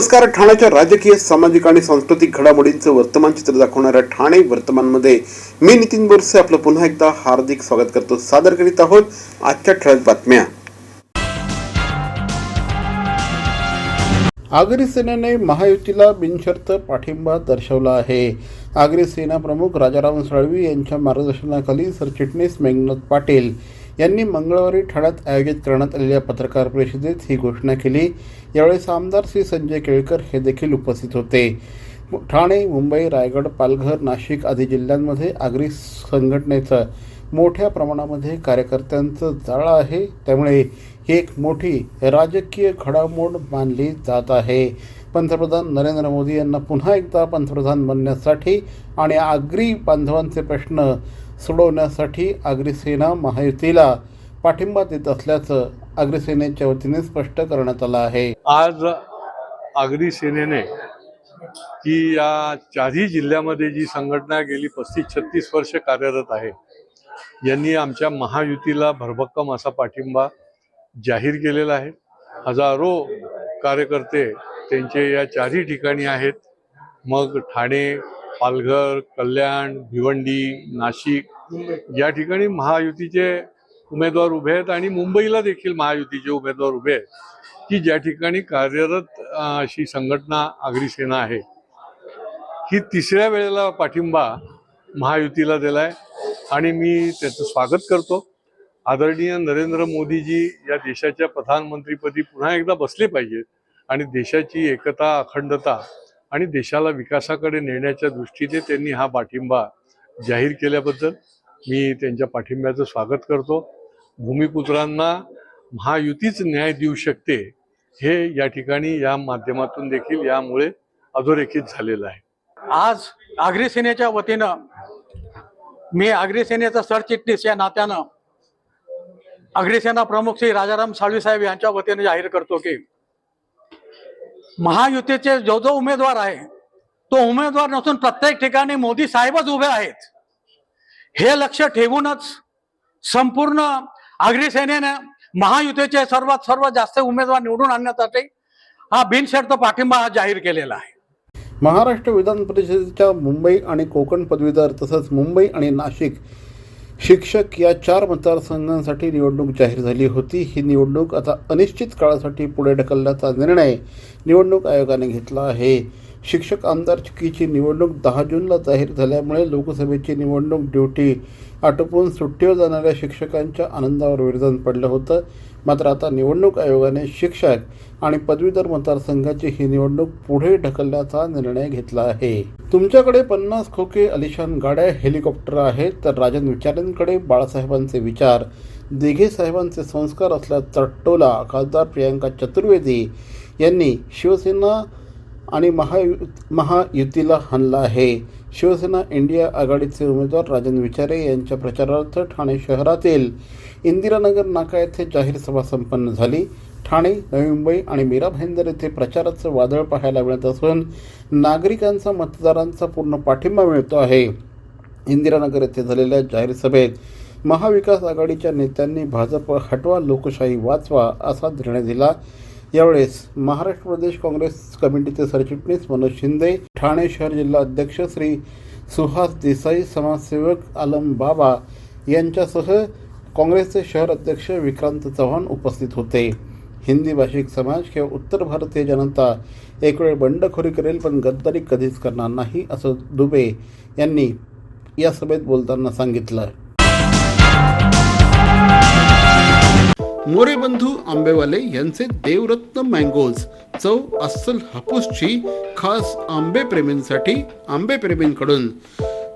नमस्कार ठाण्याच्या राजकीय सामाजिक आणि सांस्कृतिक घडामोडींचं वर्तमान चित्र दाखवणाऱ्या ठाणे वर्तमानमध्ये मी नितीन बोरसे आपलं पुन्हा एकदा हार्दिक स्वागत करतो. सादर करीत आहोत आजच्या ठळक बातम्या. आगरी सेनेने महायुतीला बिनशर्त पाठिंबा दर्शवला आहे. आगरी सेना प्रमुख राजाराम साळवी यांच्या मार्गदर्शनाखाली सरचिटणीस मेघनाथ पाटील यांनी मंगळवारी ठाण्यात आयोजित करण्यात आलेल्या पत्रकार परिषदेत ही घोषणा केली. यावेळेस आमदार श्री संजय केळकर हे देखील उपस्थित होते. ठाणे मुंबई रायगड पालघर नाशिक आदी जिल्ह्यांमध्ये आगरी संघटनेचं मोठ्या प्रमाणामध्ये कार्यकर्त्यांचं जाळं आहे. त्यामुळे ही एक मोठी राजकीय घडामोड मानली जात आहे. पंतप्रधान नरेंद्र मोदी यांना पुन्हा एकदा पंतप्रधान बनण्यासाठी आणि आगरी बांधवांचे प्रश्न सोडवण्यासाठी आगरी सेना महायुतीला पाठिंबा देत असल्याचं आगरी वतीने स्पष्ट करण्यात आलं आहे. आज आगरी सेनेने ही या चारही जिल्ह्यामध्ये जी संघटना गेली पस्तीस छत्तीस वर्ष कार्यरत आहे यांनी आमच्या महायुतीला भरभक्कम असा पाठिंबा जाहीर केलेला आहे. हजारो कार्यकर्ते त्यांचे या चारही ठिकाणी आहेत. मग ठाणे पालघर कल्याण भिवंडी नाशिक या ठिकाणी महायुतीचे उमेदवार उभे आहेत आणि मुंबईला देखील महायुतीचे उमेदवार उभे आहेत की ज्या ठिकाणी कार्यरत अशी संघटना आगरी सेना आहे. ही तिसऱ्या वेळेला पाठिंबा महायुतीला दिलाय आणि मी त्याचं स्वागत करतो. आदरणीय नरेंद्र मोदीजी या देशाच्या प्रधानमंत्रीपदी पुन्हा एकदा बसले पाहिजेत आणि देशाची एकता अखंडता आणि देशाला विकासाकडे नेण्याच्या दृष्टीने त्यांनी हा पाठिंबा जाहीर केल्याबद्दल मी त्यांच्या पाठिंब्याचं स्वागत करतो. भूमिपुत्रांना महायुतीच न्याय देऊ शकते हे या ठिकाणी या माध्यमातून देखील यामुळे अधोरेखित झालेलं आहे. आज आगरी सेनेच्या वतीनं मी आगरी सेनेचा सरचिटणीस या नात्यानं आगरी प्रमुख श्री राजाराम साळवी साहेब यांच्या वतीने जाहीर करतो की महायुतीचे जो जो उमेदवार आहे तो उमेदवार नसून प्रत्येक ठिकाणी मोदी साहेबच उभे आहेत. हे लक्ष ठेवूनच संपूर्ण आगरी सेनेनं महायुतीचे सर्वात सर्वात जास्त उमेदवार निवडून आणण्यासाठी हा बिनशर्त पाठिंबा हा जाहीर केलेला आहे. महाराष्ट्र विधान परिषदेच्या मुंबई आणि कोकण पदवीधर तसंच मुंबई आणि नाशिक शिक्षक या चार मतदारसंघांसाठी निवडणूक जाहीर झाली होती. ही निवडणूक आता अनिश्चित काळासाठी पुढे ढकलण्याचा निर्णय निवडणूक आयोगाने घेतला आहे. शिक्षक आमदार चुकीची निवडणूक दहा जूनला जाहीर झाल्यामुळे लोकसभेची निवडणूक ड्युटी आटोपून सुट्टीवर जाणाऱ्या शिक्षकांच्या आनंदावर विरजन पडलं होतं. मात्र आता निवडणूक आयोगाने शिक्षक आणि पदवीधर मतदारसंघाची ही निवडणूक पुढे ढकलण्याचा निर्णय घेतला आहे. तुमच्याकडे पन्नास खोके अलिशान गाड्या हेलिकॉप्टर आहेत तर राजन विचारेंकडे बाळासाहेबांचे विचार. दिघे साहेबांचे संस्कार असल्याचा टोला खासदार प्रियांका चतुर्वेदी यांनी शिवसेना आणि महायु महायुतीला हाणला आहे. शिवसेना इंडिया आघाडीचे उमेदवार राजन विचारे यांच्या प्रचारार्थ ठाणे शहरातील इंदिरानगर नाका येथे जाहीर सभा संपन्न झाली. ठाणे नवी मुंबई आणि मीरा भाईंदर येथे प्रचाराचं वादळ पाहायला मिळत असून नागरिकांचा मतदारांचा पूर्ण पाठिंबा मिळतो आहे. इंदिरानगर येथे झालेल्या जाहीर सभेत महाविकास आघाडीच्या नेत्यांनी भाजप हटवा लोकशाही वाचवा असा निर्णय दिला. यावेळेस महाराष्ट्र प्रदेश काँग्रेस कमिटीचे सरचिटणीस मनोज शिंदे ठाणे शहर जिल्हा अध्यक्ष श्री सुहास देसाई समाजसेवक आलम बाबा यांच्यासह काँग्रेसचे शहर अध्यक्ष विक्रांत चव्हाण उपस्थित होते. हिंदी भाषिक समाज किंवा उत्तर भारतीय जनता एक वेळ बंडखोरी करेल पण गद्दारी कधीच करणार नाही असं दुबे यांनी या सभेत बोलताना सांगितलं. मोरे बंधू आंबेवाले यांचे देवरत्न मँगोज चव अस्सल हापूसची खास आंबे प्रेमींसाठी आंबे प्रेमींकडून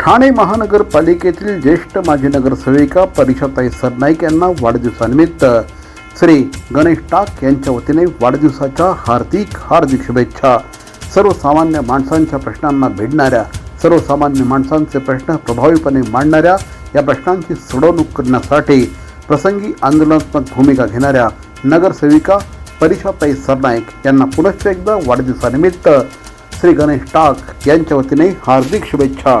ठाणे महानगरपालिकेतील ज्येष्ठ माजी नगरसेविका परीक्षाताई सरनाईक यांना वाढदिवसानिमित्त श्री गणेश टाक यांच्या वतीने वाढदिवसाच्या हार्दिक हार्दिक शुभेच्छा. सर्वसामान्य माणसांच्या प्रश्नांना भिडणाऱ्या सर्वसामान्य माणसांचे प्रश्न प्रभावीपणे मांडणाऱ्या या प्रश्नांची सोडवणूक करण्यासाठी प्रसंगी आंदोलनात्मक भूमिका घेणाऱ्या नगरसेविका परिशाताई सरनाईक यांना पुनश्च एकदा वाढदिवसानिमित्त श्री गणेश टाक यांच्या वतीने हार्दिक शुभेच्छा.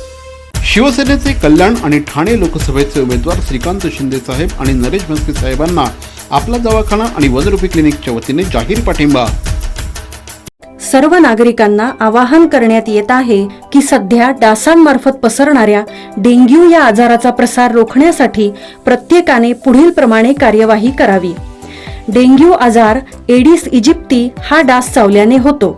शिवसेनेचे कल्याण आणि ठाणे लोकसभेचे उमेदवार श्रीकांत शिंदे साहेब आणि नरेश म्हस्के साहेबांना आपला दवाखाना आणि वनरूपी क्लिनिकच्या वतीने जाहीर पाठिंबा. सर्व नागरिकांना आवाहन करण्यात येत आहे की सध्या डासांमार्फत पसरणाऱ्या डेंग्यू या आजाराचा प्रसार रोखण्यासाठी प्रत्येकाने पुढील प्रमाणे कार्यवाही करावी. डेंग्यू आजार एडिस इजिप्ती हा डास चावल्याने होतो.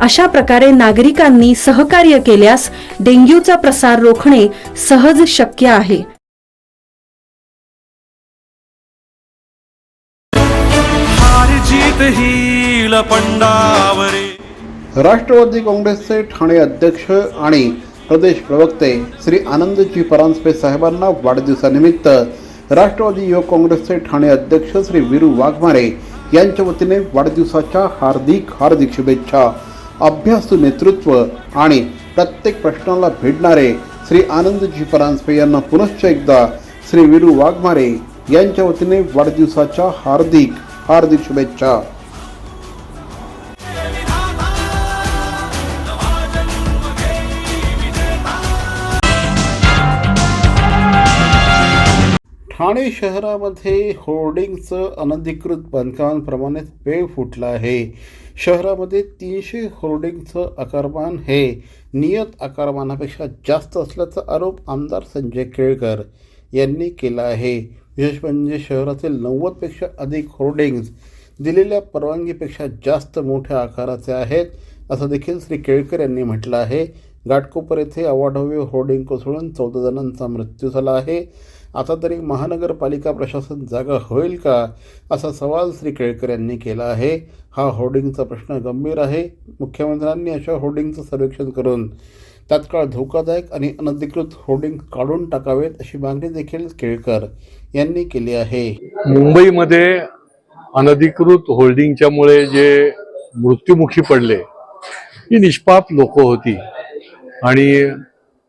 अशा प्रकारे नागरिकांनी सहकार्य केल्यास डेंग्यूचा प्रसार रोखणे सहज शक्य आहे. ही राष्ट्रवादी काँग्रेसचे ठाणे अध्यक्ष आणि प्रदेश प्रवक्ते श्री आनंदजी परांजपे साहेबांना वाढदिवसानिमित्त राष्ट्रवादी युवक काँग्रेसचे ठाणे अध्यक्ष श्री वीरू वाघमारे यांच्या वतीने वाढदिवसाच्या हार्दिक हार्दिक शुभेच्छा. अभ्यासू नेतृत्व आणि प्रत्येक प्रश्नाला भिडणारे श्री आनंदजी परांजपे यांना पुनश्च एकदा श्री विरू वाघमारे यांच्या वतीने वाढदिवसाच्या हार्दिक हार्दिक शुभेच्छा. ठाणे शहरामध्ये होर्डिंगचं अनधिकृत बांधकामांप्रमाणेच पेव फुटलं आहे. शहरामध्ये तीनशे होर्डिंगचं आकारमान हे नियत आकारमानापेक्षा जास्त असल्याचा आरोप आमदार संजय केळकर यांनी केला आहे. विशेष म्हणजे शहरातील नव्वदपेक्षा अधिक होर्डिंग्ज दिलेल्या परवानगीपेक्षा जास्त मोठ्या आकाराचे आहेत असं देखील श्री केळकर यांनी म्हटलं आहे. घाटकोपर येथे अवाढव्य होर्डिंग कोसळून चौदा जणांचा मृत्यू झाला आहे. आता तरी महानगरपालिका प्रशासन जागा होईल का असा सवाल श्री केळकर यांनी केला आहे. हा होर्डिंगचा प्रश्न गंभीर आहे. मुख्यमंत्र्यांनी अशा होर्डिंगचं सर्वेक्षण करून तात्काळ धोकादायक आणि अनधिकृत होर्डिंग काढून टाकावेत अशी मागणी देखील केळकर यांनी केली आहे. मुंबईमध्ये अनधिकृत होर्डिंगच्यामुळे जे मृत्युमुखी पडले ही निष्पाप लोक होती. आणि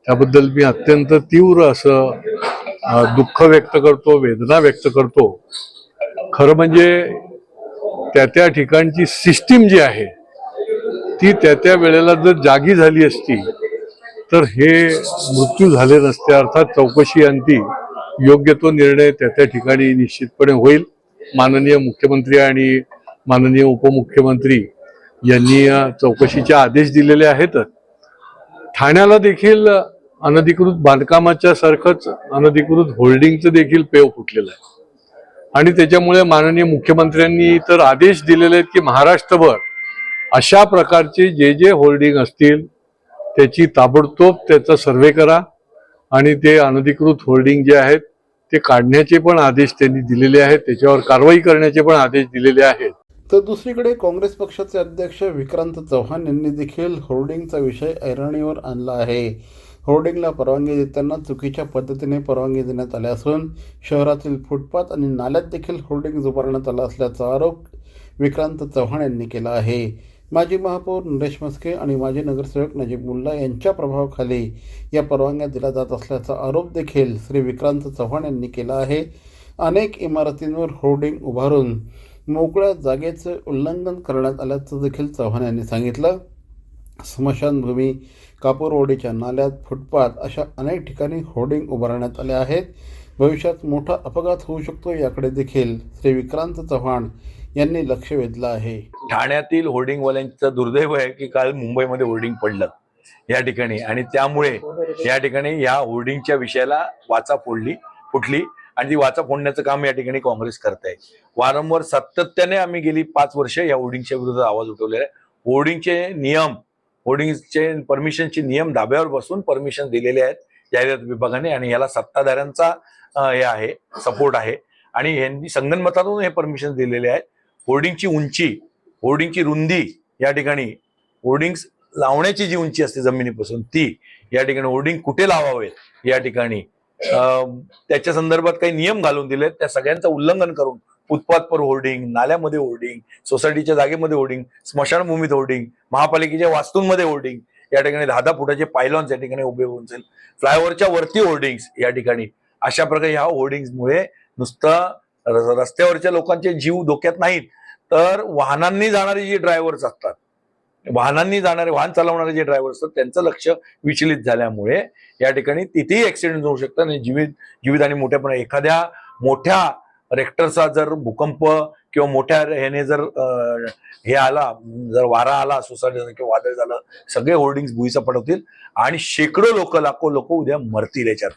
त्याबद्दल मी अत्यंत तीव्र असं दुःख व्यक्त करतो वेदना व्यक्त करतो. खरं म्हणजे त्या त्या ठिकाणची सिस्टीम जी आहे ती त्या त्या वेळेला जर जागी झाली असती तर हे मृत्यू झाले नसते. अर्थात चौकशी अंती योग्य तो निर्णय त्या त्या ठिकाणी निश्चितपणे होईल. माननीय मुख्यमंत्री आणि माननीय उपमुख्यमंत्री यांनी चौकशीचे आदेश दिलेले आहेत. ठाण्याला देखील अनधिकृत बांधकामाच्या सारखंच अनधिकृत होल्डिंगचं देखील पेव फुटलेलं आहे. आणि त्याच्यामुळे माननीय मुख्यमंत्र्यांनी तर आदेश दिलेले आहेत की महाराष्ट्रभर अशा प्रकारचे जे जे होल्डिंग असतील त्याची ताबडतोब त्याचा सर्वे करा आणि ते अनधिकृत होल्डिंग जे आहेत ते काढण्याचे पण आदेश त्यांनी दिलेले आहेत त्याच्यावर कारवाई करण्याचे पण आदेश दिलेले आहेत. तर दुसरीकडे काँग्रेस पक्षाचे अध्यक्ष विक्रांत चव्हाण यांनी देखील होर्डिंगचा विषय ऐरणीवर आणला आहे. होर्डिंगला परवानगी देताना चुकीच्या पद्धतीने परवानगी देण्यात आली असून शहरातील फुटपाथ आणि नाल्यात देखील होर्डिंग उभारण्यात आला असल्याचा आरोप विक्रांत चव्हाण यांनी केला आहे. माजी महापौर नरेश मस्के आणि माजी नगरसेवक नजीब मुल्ला यांच्या प्रभावाखाली या परवानग्या दिल्या जात असल्याचा आरोप देखील श्री विक्रांत चव्हाण यांनी केला आहे. अनेक इमारतींवर होर्डिंग उभारून मोकळ्या जागेचे उल्लंघन करण्यात आल्याचं देखील चव्हाण यांनी सांगितलं. स्मशानभूमी कापूरवडीच्या नाल्यात फुटपाथ अशा अनेक ठिकाणी होर्डिंग उभारण्यात आले आहेत. भविष्यात मोठा अपघात होऊ शकतो याकडे देखील श्री विक्रांत चव्हाण यांनी लक्ष वेधलं आहे. ठाण्यातील होर्डिंगवाल्यांचं दुर्दैव आहे की काल मुंबईमध्ये होर्डिंग पडलं या ठिकाणी आणि त्यामुळे या ठिकाणी या होर्डिंगच्या विषयाला वाचा फोडली फुटली आणि ती वाचा फोडण्याचं काम या ठिकाणी काँग्रेस करत आहे वारंवार सातत्याने आम्ही गेली पाच वर्ष या होर्डिंगच्या विरोधात आवाज उठवलेला आहे. होर्डिंगचे नियम होर्डिंगचे परमिशनचे नियम धाब्यावर बसून परमिशन दिलेले आहेत जाहिरात विभागाने आणि याला सत्ताधाऱ्यांचा हे आहे सपोर्ट आहे. आणि यांनी संगणमतातून हे परमिशन दिलेले आहेत. होर्डिंगची उंची होर्डिंगची रुंदी या ठिकाणी होर्डिंग्स लावण्याची जी उंची असते जमिनीपासून ती या ठिकाणी होर्डिंग कुठे लावावेत या ठिकाणी त्याच्या संदर्भात काही नियम घालून दिलेत. त्या सगळ्यांचं उल्लंघन करून फुटपाथवर होर्डिंग नाल्यामध्ये होर्डिंग सोसायटीच्या जागेमध्ये होर्डिंग स्मशानभूमीत होर्डिंग महापालिकेच्या वास्तूंमध्ये होर्डिंग या ठिकाणी दहा दहा फुटाचे पायलॉन्स या ठिकाणी उभे होऊन जाईल. फ्लायओव्हरच्या वरती होर्डिंग्स या ठिकाणी. अशा प्रकारे ह्या होर्डिंग्समुळे नुसतं र- रस्त्यावरच्या लोकांचे जीव धोक्यात नाहीत तर वाहनांनी जाणारे जे ड्रायव्हर्स असतात वाहनांनी जाणारे वाहन चालवणारे जे ड्रायव्हर असतात त्यांचं लक्ष विचलित झाल्यामुळे या ठिकाणी तिथेही ऍक्सिडेंट होऊ शकतात आणि जीवित जीवित आणि मोठ्यापणा एखाद्या मोठ्या रेक्टरचा जर भूकंप किंवा मोठ्या ह्याने जर हे आला जर वारा आला सोसायटी किंवा वादळ झालं सगळे होर्डिंग भुईचा पडवतील आणि शेकडो लोक लाखो लोक उद्या मरतील याच्यात.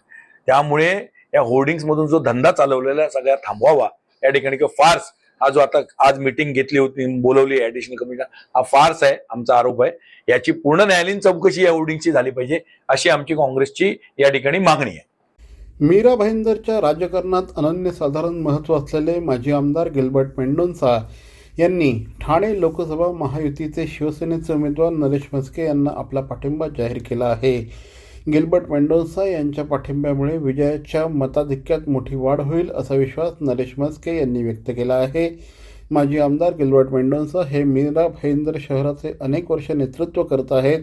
त्यामुळे या होर्डिंग्स मधून जो धंदा चालवलेला सगळ्या थांबवावा. या ठिकाणी किंवा फार्स हा जो आता आज मिटिंग घेतली होती बोलवली ऍडिशनल कमिशन हा फार्स आहे आमचा आरोप आहे. याची पूर्ण न्यायालयीन चौकशी या होर्डिंगची झाली पाहिजे अशी आमची काँग्रेसची या ठिकाणी मागणी आहे. मीरा भाईंदरच्या राजकारणात अनन्यसाधारण महत्त्व असलेले माजी आमदार गिल्बर्ट मेंडोन्सा यांनी ठाणे लोकसभा महायुतीचे शिवसेनेचे उमेदवार नरेश म्हस्के यांना आपला पाठिंबा जाहीर केला आहे. गिल्बर्ट मेंडोन्सा यांच्या पाठिंब्यामुळे विजयाच्या मताधिक्यात मोठी वाढ होईल असा विश्वास नरेश म्हस्के यांनी व्यक्त केला आहे. माजी आमदार गिल्बर्ट मेंडोन्सा हे मीरा भाईंदर शहराचे अनेक वर्ष नेतृत्व करत आहेत.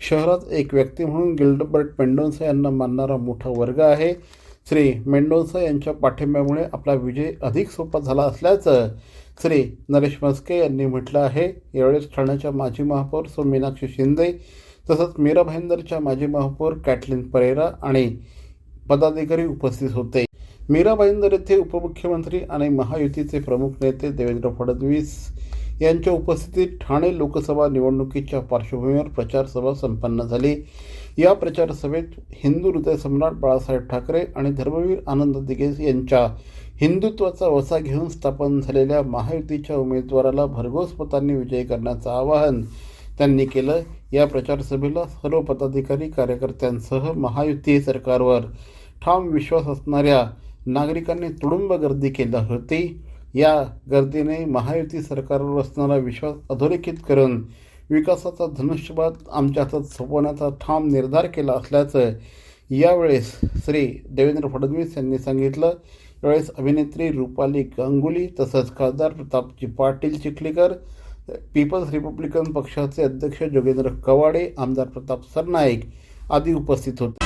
शहरात एक व्यक्ती म्हणून गिल्डबर्ट मेंडोन्सा यांना मानणारा मोठा वर्ग आहे. श्री मेंडोन्सा यांच्या पाठिंब्यामुळे आपला विजय अधिक सोपा झाला असल्याचं श्री नरेश मस्के यांनी म्हटलं आहे. यावेळेस ठाण्याच्या माजी महापौर सो मीनाक्षी शिंदे तसंच मीरा भाईंदरच्या माजी महापौर कॅटलिन परेरा आणि पदाधिकारी उपस्थित होते. मीरा भाईंदर येथे उपमुख्यमंत्री आणि महायुतीचे प्रमुख नेते देवेंद्र फडणवीस यांच्या उपस्थितीत ठाणे लोकसभा निवडणुकीच्या पार्श्वभूमीवर प्रचारसभा संपन्न झाली. या प्रचार सभेत हिंदू हृदय सम्राट बाळासाहेब ठाकरे आणि धर्मवीर आनंद दिघे यांच्या हिंदुत्वाचा वसा घेऊन स्थापन झालेल्या महायुतीच्या उमेदवाराला भरघोस मतांनी विजयी करण्याचं आवाहन त्यांनी केलं. या प्रचारसभेला सर्व पदाधिकारी कार्यकर्त्यांसह महायुती सरकारवर ठाम विश्वास असणाऱ्या नागरिकांनी तुडुंब गर्दी केली होती. या गर्दीने महायुती सरकारवर असणारा विश्वास अधोरेखित करून विकासाचा धनुष्यबाद आमच्या हातात सोपवण्याचा ठाम निर्धार केला असल्याचं यावेळेस श्री देवेंद्र फडणवीस यांनी सांगितलं. यावेळेस अभिनेत्री रुपाली गांगुली तसंच खासदार प्रतापजी पाटील चिखलीकर पीपल्स रिपब्लिकन पक्षाचे अध्यक्ष जोगेंद्र कवाडे आमदार प्रताप सरनाईक आदी उपस्थित होते.